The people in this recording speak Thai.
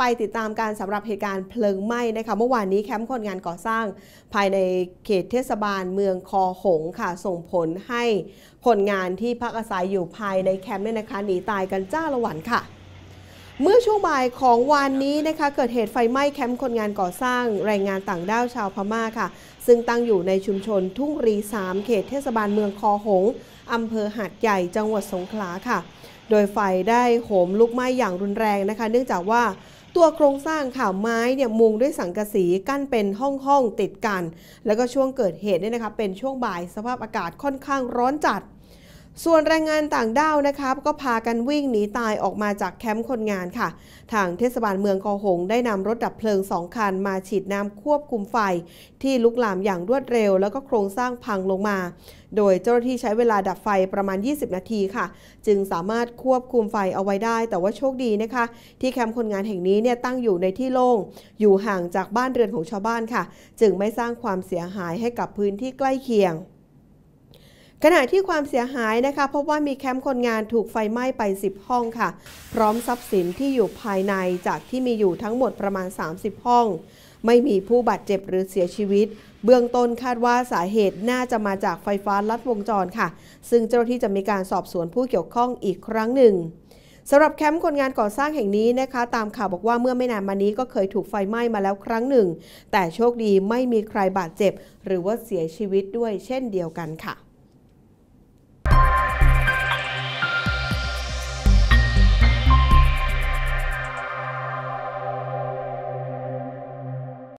ไปติดตามการสำหรับเหตุการณ์เพลิงไหม้นะคะเมื่อวานนี้แคมป์คนงานก่อสร้าง ภายในเขตเทศบาลเมืองคอหงค่ะ ส่งผลให้คนงานที่พักอาศัยอยู่ภายในแคมป์เนี่ยนะคะหนีตายกันจ้าละวันค่ะเมื่อช่วงบ่ายของวันนี้นะคะเกิดเหตุไฟไหม้แคมป์คนงานก่อสร้างแรงงานต่างด้าวชาวพม่าค่ะ ซึ่งตั้งอยู่ในชุมชนทุ่งรี3เขตเทศบาลเมืองคอหงอำเภอหาดใหญ่จังหวัดสงขลาค่ะ โดยไฟได้โหมลุกไหม้อย่างรุนแรงนะคะ เนื่องจากว่า ตัวโครงสร้างข่าวไม้เนี่ยมุงด้วยสังกะสีกั้นเป็นห้องห้องๆติดกัน แล้วก็ช่วงเกิดเหตุเนี่ยนะคะเป็นช่วงบ่ายสภาพอากาศค่อนข้างร้อนจัด ส่วนแรงงานต่างด้าวนะครับก็พากันวิ่งหนีตายออกมาจากแคมป์คนงานค่ะ ทางเทศบาลเมืองกอหง ได้นำรถดับเพลิงสองคันมาฉีดน้ำควบคุมไฟ ที่ลุกลามอย่างรวดเร็ว แล้วก็โครงสร้างพังลงมา โดยเจ้าหน้าที่ใช้เวลาดับไฟประมาณ 20 นาทีค่ะ จึงสามารถควบคุมไฟเอาไว้ได้ แต่ว่าโชคดีนะคะ ที่แคมป์คนงานแห่งนี้เนี่ยตั้งอยู่ในที่โล่งอยู่ห่างจากบ้านเรือนของชาวบ้านค่ะ จึงไม่สร้างความเสียหายให้กับพื้นที่ใกล้เคียง ขณะที่ความเสียหายนะคะพบว่ามีแคมป์คนงานถูกไฟไหม้ไป 10 ห้องค่ะ พร้อมทรัพย์สินที่อยู่ภายในจากที่มีอยู่ทั้งหมดประมาณ 30 ห้อง ไม่มีผู้บาดเจ็บหรือเสียชีวิต เบื้องต้นคาดว่าสาเหตุน่าจะมาจากไฟฟ้าลัดวงจรค่ะ ซึ่งเจ้าหน้าที่จะมีการสอบสวนผู้เกี่ยวข้องอีกครั้งหนึ่งสำหรับแคมป์คนงานก่อสร้างแห่งนี้นะคะ ตามข่าวบอกว่าเมื่อไม่นานมานี้ก็เคยถูกไฟไหม้มาแล้วครั้งหนึ่ง แต่โชคดีไม่มีใครบาดเจ็บ หรือว่าเสียชีวิตด้วยเช่นเดียวกันค่ะ